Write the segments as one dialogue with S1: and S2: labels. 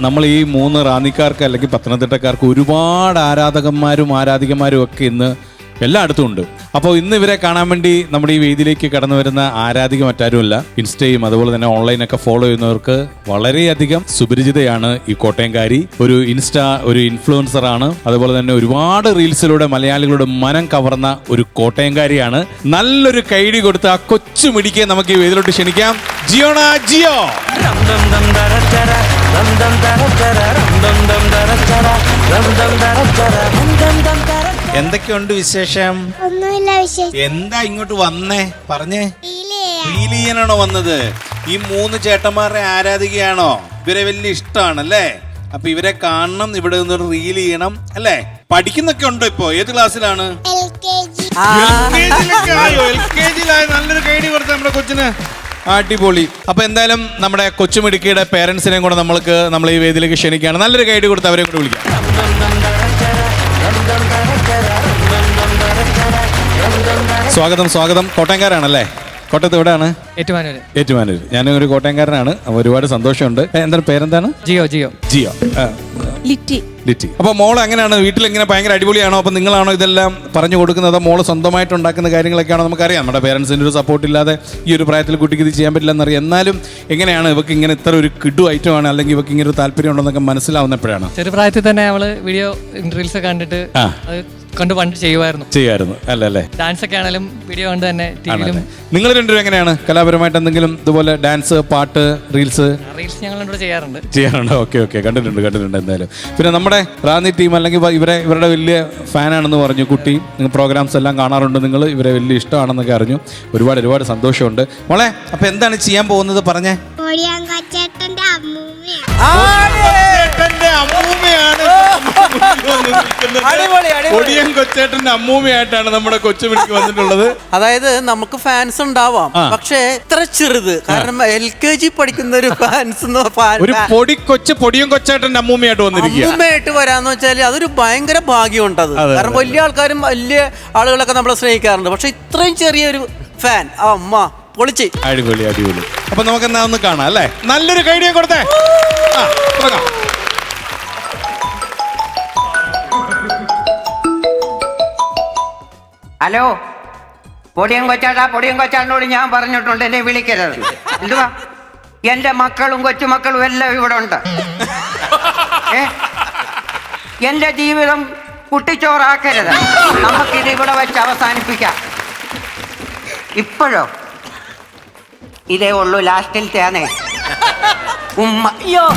S1: നമ്മൾ ഈ മൂന്ന് റാന്നിക്കാർക്ക് അല്ലെങ്കിൽ പത്തനംതിട്ടക്കാർക്ക് ഒരുപാട് ആരാധകന്മാരും ആരാധികന്മാരും ഒക്കെ ഇന്ന് എല്ലായിടത്തും ഉണ്ട്. അപ്പോൾ ഇന്ന് ഇവരെ കാണാൻ വേണ്ടി നമ്മുടെ ഈ വേദിയിലേക്ക് കടന്നു വരുന്ന ആരാധിക മറ്റാരുമല്ല. ഇൻസ്റ്റയും അതുപോലെ തന്നെ ഓൺലൈനൊക്കെ ഫോളോ ചെയ്യുന്നവർക്ക് വളരെയധികം സുപരിചിതയാണ് ഈ കോട്ടയംകാരി. ഒരു ഇൻസ്റ്റ ഒരു ഇൻഫ്ലുവൻസർ ആണ്. അതുപോലെ തന്നെ ഒരുപാട് റീൽസിലൂടെ മലയാളികളുടെ മനം കവർന്ന ഒരു കോട്ടയംകാരിയാണ്. നല്ലൊരു കൈഡി കൊടുത്ത് ആ കൊച്ചു മിടിക്കെ നമുക്ക് ഈ വേദിയിലോട്ട് ക്ഷണിക്കാം. ജിയോണ ജിയോ!
S2: ദം ദം ദര ചര ദം ദം ദര ചര രം ദം ദം ദര ദം ദം ദം ദം ദം
S1: എന്തൊക്കെയുണ്ട് വിശേഷം?
S3: ഒന്നുമില്ല വിശേഷം.
S1: എന്താ ഇങ്ങോട്ട് വന്നേ? പറഞ്ഞേ.
S3: ഫീലിയനാണോ
S1: റീൽ ചെയ്യാനാണോ വന്നത്? ഈ മൂന്ന് ചേട്ടന്മാരെ ആരാധികയാണോ? ഇവരെ വലിയ ഇഷ്ടമാണ് അല്ലേ അപ്പൊ ഇവരെ കാണണം ഇവിടെ നിന്ന് റീൽ ചെയ്യണം അല്ലേ? പഠിക്കുന്നൊക്കെ ഉണ്ടോ ഇപ്പോ? ഏത് ക്ലാസ്സിലാണ്. നല്ലൊരു കൈഡി കൊടുത്ത നമ്മുടെ കൊച്ചിന്. അടിപൊളി. അപ്പൊ എന്തായാലും നമ്മുടെ കൊച്ചുമിടുക്കിയുടെ പേരൻസിനെയും കൂടെ നമ്മൾക്ക് നമ്മൾ ഈ വേദിയിലേക്ക് ക്ഷണിക്കുകയാണ്. നല്ലൊരു ഗൈഡ് കൊടുത്ത് അവരെ കൂടെ വിളിക്കാം. സ്വാഗതം സ്വാഗതം. കോട്ടയംകാരാണല്ലേ? കോട്ടയത്ത് എവിടെയാണ്?
S4: ഏറ്റുമാനൂര്.
S1: ഏറ്റുമാനൂർ ഞാനും ഒരു കോട്ടയംകാരനാണ്. ഒരുപാട് സന്തോഷമുണ്ട്. എന്താണ് പേരെന്താണ്?
S4: ജിയോ ജിയോ.
S1: ജിയോ.
S5: ലിറ്റി.
S1: ലിറ്റി അപ്പൊ മോൾ എങ്ങനെയാണ്? വീട്ടിൽ ഇങ്ങനെ ഭയങ്കര അടിപൊളിയാണോ? അപ്പൊ നിങ്ങളാണോ ഇതെല്ലാം പറഞ്ഞു കൊടുക്കുന്നത്? അതോ മോൾ സ്വന്തമായിട്ട് ഉണ്ടാക്കുന്ന കാര്യങ്ങളൊക്കെയാണോ നമുക്കറിയാം. നമ്മുടെ പേരൻസിന്റെ ഒരു സപ്പോർട്ട് ഇല്ലാതെ ഈ ഒരു പ്രായത്തിൽ കുട്ടിക്ക് ഇത് ചെയ്യാൻ പറ്റില്ല എന്നറിയാം എന്നാലും എങ്ങനെയാണ് ഇവക്ക് ഇങ്ങനെ ഇത്ര ഒരു കിഡു ഐറ്റം ആണ്? അല്ലെങ്കിൽ ഇവക്ക് ഇങ്ങനെ ഒരു താല്പര്യം ഉണ്ടെന്നൊക്കെ മനസ്സിലാവുന്നപ്പോഴാണ്.
S4: ചെറുപ്രായത്തിൽ തന്നെ അവൾ വീഡിയോ ഇന്റർവ്യൂസ് കണ്ടിട്ട് കണ്ട് പണ്ട് ചെയ്യുമായിരുന്നു.
S1: ചെയ്യായിരുന്നു. അല്ല അല്ലേ
S4: ഡാൻസ് ഒക്കെ ആണെങ്കിലും വീഡിയോ കൊണ്ട് തന്നെ ടിവിയിലും
S1: ആണല്ലേ? നിങ്ങൾ രണ്ടുപേരും എങ്ങനെയാണ്? കലാപരമായിട്ട് എന്തെങ്കിലും ഇതുപോലെ ഡാൻസ് പാട്ട് റീൽസ്
S4: റീൽസ് ഞങ്ങൾ രണ്ടുകൂടെ ചെയ്യാറുണ്ട്.
S1: ചെയ്യാറുണ്ട്. Okay okay. കണ്ടിട്ടുണ്ട് കണ്ടിട്ടുണ്ട് എന്തായാലും. പിന്നെ നമ്മുടെ റാന്നി ടീം അല്ലെങ്കിൽ ഇവ- ഇവരെ ഇവരുടെ വലിയ ഫാനാണെന്ന് പറഞ്ഞു കുട്ടി. പ്രോഗ്രാംസ് എല്ലാം കാണാറുണ്ട്. നിങ്ങൾ ഇവരെ വലിയ ഇഷ്ടമാണെന്നൊക്കെ അറിഞ്ഞു. ഒരുപാട് ഒരുപാട് സന്തോഷമുണ്ട്. മോളെ അപ്പൊ എന്താണ് ചെയ്യാൻ പോകുന്നത്? പറഞ്ഞേ. കൊടിയൻ കൊച്ചേട്ടന്റെ അമ്മൂമ്മയായിട്ടാണ് നമ്മുടെ കൊച്ചുമിടിക്ക് വന്നിട്ടുള്ളത്.
S6: അതായത് നമുക്ക് ഫാൻസ് ഉണ്ടാവാം. പക്ഷെ ഇത്ര ചെറുത്. കാരണം എൽ കെ ജി പഠിക്കുന്ന ഒരു ഫാൻസ്
S1: ഒരു പൊടി കൊച്ചു പൊടിയും കൊച്ചേട്ടന്റെ അമ്മൂമ്മയായിട്ട് വന്നിരിക്കുക.
S6: അമ്മൂമ്മയായിട്ട് വരാന്ന് വെച്ചാൽ അതൊരു ഭയങ്കര ഭാഗ്യമുണ്ടത്.
S1: അത്
S6: കാരണം വലിയ ആൾക്കാരും വലിയ ആളുകളൊക്കെ നമ്മളെ സ്നേഹിക്കാറുണ്ട്. പക്ഷെ ഇത്രയും ചെറിയൊരു ഫാൻ ആ അമ്മ പൊളിച്ച്.
S1: അടിപൊളി അടിപൊളി. അപ്പൊ നമുക്ക് എന്നാ ഒന്ന് കാണാം അല്ലേ? നല്ലൊരു കൈഡിയ കൊടുത്തേ. ആ, തുടങ്ങാം.
S7: ഹലോ? പൊടിയും കൊച്ചാട്ടാ പൊടിയും കൊച്ചാട്ടിനോട് ഞാൻ പറഞ്ഞിട്ടുണ്ട് എന്നെ വിളിക്കരുത്. എന്തുവാ? എന്റെ മക്കളും കൊച്ചുമക്കളും എല്ലാം ഇവിടെ ഉണ്ട്. ഏ? എന്റെ ജീവിതം കുട്ടിച്ചോറാക്കരുത്. നമുക്കിത് ഇവിടെ വെച്ച് അവസാനിപ്പിക്കാം. ഇപ്പോഴോ? ഇതേ ഉള്ളൂ ലാസ്റ്റിൽ ഉമ്മ. അയ്യോ.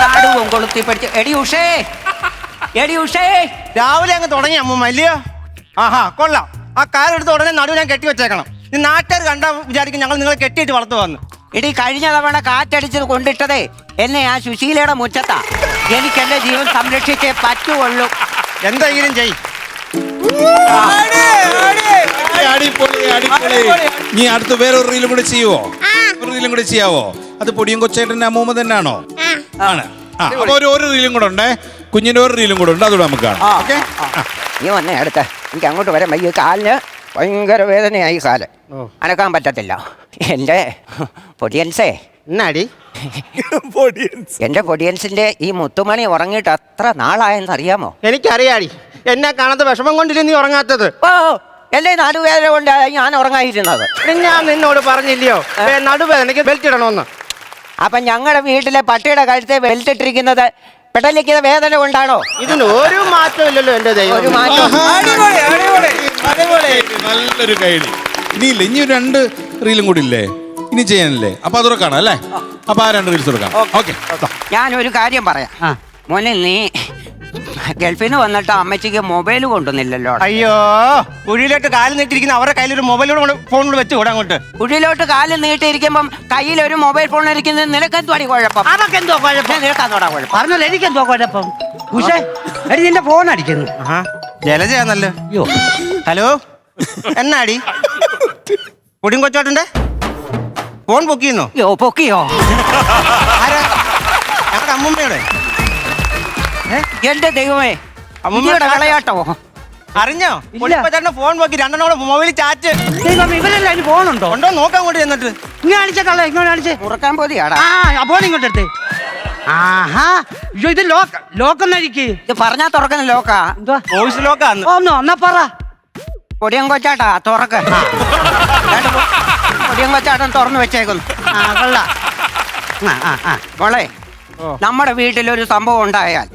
S7: നാടുവും കൊളുത്തി പഠിച്ചു എടി ഉഷേ. എടി ഉഷേ.
S8: രാവിലെ അങ്ങ് തുടങ്ങി അമ്മ അല്ലയോ ആഹാ കൊള്ളാം. ആ കാലെടുത്ത് ഉടനെ നടുവ് ഞാൻ കെട്ടി വെച്ചേക്കണം. ഈ നാട്ടുകാർ കണ്ടാ വിചാരിക്കും ഞങ്ങൾ നിങ്ങളെ കെട്ടിയിട്ട് വളർത്തു വന്നു
S7: ഇടി കഴിഞ്ഞ തവണ കാറ്റടിച്ചത് കൊണ്ടിട്ടതേ. എന്നെ ആ സുശീലയുടെ മുറ്റത്താ. എനിക്ക് എന്റെ ജീവൻ സംരക്ഷിച്ചേ പറ്റുള്ളൂ
S8: എന്തെങ്കിലും ചെയ്.
S1: നീ അടുത്ത് വേറെ ഒരു റീലും കൂടെ ചെയ്യുവോ? ഒരു റീലും കൂടെ ചെയ്യാവോ? അത് പൊടിയും കൊച്ചേട്ടന്റെ അമ്മൂമ്മ തന്നെയാണോ ആണ്. ആ അപ്പൊ ഒരു ഒരു റീലും കൂടെ ഉണ്ടേ. കുഞ്ഞിന്റെ ഒരു റീലും കൂടെ ഉണ്ട്. അതുകൂടെ നമുക്ക് കാണാം. ഓക്കെ?
S7: നീ വന്നേ അടുത്ത. എനിക്ക് അങ്ങോട്ട് വരാൻ വയ്യ. കാലിന് ഭയങ്കര വേദനയായി കാൽ. അനക്കാൻ പറ്റത്തില്ല. എന്റെ പൊടിയൻസേ.
S8: എന്നാടി?
S7: എന്റെ പൊടിയൻസിന്റെ ഈ മുത്തുമണി ഉറങ്ങിയിട്ട് അത്ര നാളായെന്ന് അറിയാമോ
S8: എനിക്കറിയാടി. എന്നെ കാണാത്ത വിഷമം കൊണ്ടില്ല നീ ഉറങ്ങാത്തത്?
S7: ഓ എന്റെ നടുവേദന കൊണ്ട് ഞാൻ ഉറങ്ങായിരുന്നത്
S8: ഞാൻ നിന്നോട് പറഞ്ഞില്ലയോ? നടുവേദനയ്ക്ക് ബെൽറ്റ് ഇടണമെന്ന്
S7: അപ്പൊ ഞങ്ങളുടെ വീട്ടിലെ പട്ടിയുടെ കഴുത്തെ ബെൽറ്റ് ഇട്ടിരിക്കുന്നത് പെടലിക്കുന്ന വേദന കൊണ്ടാണോ?
S8: ഇതിന് ഒരു മാറ്റമില്ലല്ലോ ഇല്ലല്ലോ എന്റെ
S7: ഒരു
S8: ദൈവം
S7: മാറ്റം
S1: നല്ലൊരു കൈഡി ഇനിയില്ല ഇനി ഒരു രണ്ട് റീലും കൂടി ഇല്ലേ? ഇനി ചെയ്യാനല്ലേ? അപ്പൊ അതൂടെ കാണാം അല്ലേ? അപ്പൊ ആ രണ്ട് റീൽസ് കൊടുക്കാം ഓക്കെ.
S7: ഞാനൊരു കാര്യം പറയാം. മോനെ നീ ഗൾഫിൽ നിന്ന് വന്നിട്ട് അമ്മച്ചിക്ക് മൊബൈൽ കൊണ്ടുവന്നില്ലല്ലോ.
S8: അയ്യോ കുഴിയിലോട്ട് കാൽ നീട്ടിരിക്കുന്ന അവരുടെ കയ്യിൽ ഒരു മൊബൈലോട് ഫോണിൽ വെച്ച് കൂടെ അങ്ങോട്ട്.
S7: കുഴിയിലോട്ട് കാൽ നീട്ടിയിരിക്കുമ്പം കയ്യിൽ ഒരു മൊബൈൽ ഫോൺ ഇരിക്കുന്നത് നിനക്കെന്തുവാടി കുഴപ്പം?
S9: അതൊക്കെ എന്തോ കുഴപ്പം
S7: നിനക്കാന്നോടാ കുഴപ്പം.
S9: പറഞ്ഞല്ലോ എനിക്കെന്തോ കുഴപ്പം? ഉഷേ എടി നിന്റെ ഫോൺ അടിക്കുന്നു.
S8: ജലജയാന്നല്ലോ?
S9: അയ്യോ.
S8: ഹലോ എന്നാടി? പൊടിയും കൊച്ചോട്ടന്റെ ഫോൺ പൊക്കിയെന്നോ
S7: പൊക്കിയോ?
S8: ആരാ? ഞങ്ങളുടെ അമ്മൂമ്മയുടെ.
S7: എന്റെ ദൈവമേ. അമ്മയുടെ വിളയാട്ടോ
S8: അറിഞ്ഞോ? പൊടിപ്പച്ചേട്ടന്റെ ഫോൺ നോക്കി രണ്ടെണ്ണോളം മൊബൈലിൽ ചാറ്റ്.
S9: ദൈവം ഇവരല്ല അതിന് ഫോണുണ്ടോ
S8: ഉണ്ടോ നോക്കാൻ കൂടി എന്നിട്ട്
S9: ഇങ്ങനെ കള്ള
S7: മുറക്കാൻ
S9: ആ ഫോൺ ഇങ്ങോട്ട് എടുത്തേ. ആഹാ. അയ്യോ ഇത് ലോക്ക് ലോക്ക് എന്നായിരിക്ക്
S7: ഇത് പറഞ്ഞാ തുറക്കുന്ന ലോക്കാ.
S9: എന്തുവാ?
S8: വോയിസ് ലോക്കാന്ന്.
S9: ഒന്നോ എന്നാ പറ.
S7: പൊടിയൻ കൊച്ചാട്ടാ തുറക്ക്. രണ്ട് പൊ- കൊച്ചാട്ടൻ തുറന്നു വെച്ചേക്കുന്നു.
S9: ആ കൊള്ളാം. ആ ആ ആ.
S7: മോളെ നമ്മുടെ വീട്ടിലൊരു സംഭവം ഉണ്ടായാൽ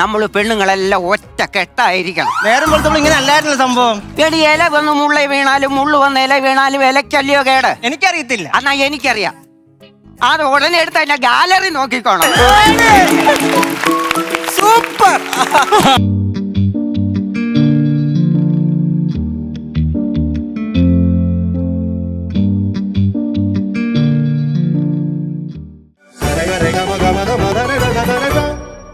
S7: നമ്മൾ പെണ്ണുങ്ങളെല്ലാം ഒറ്റ കെട്ടായിരിക്കണം.
S8: നേരം പോലത്തെ ഇങ്ങനെ അല്ലായിരുന്നു സംഭവം.
S7: എടി ഇല വന്ന് മുള്ള വീണാലും മുള്ളു വന്ന് ഇല വീണാലും ഇലക്കല്ലയോ കേട്?
S8: എനിക്കറിയത്തില്ല.
S7: എന്നാ എനിക്കറിയാം. അത് ഉടനെ എടുത്ത് അതിന്റെ ഗാലറി നോക്കിക്കോണം.
S6: സൂപ്പർ.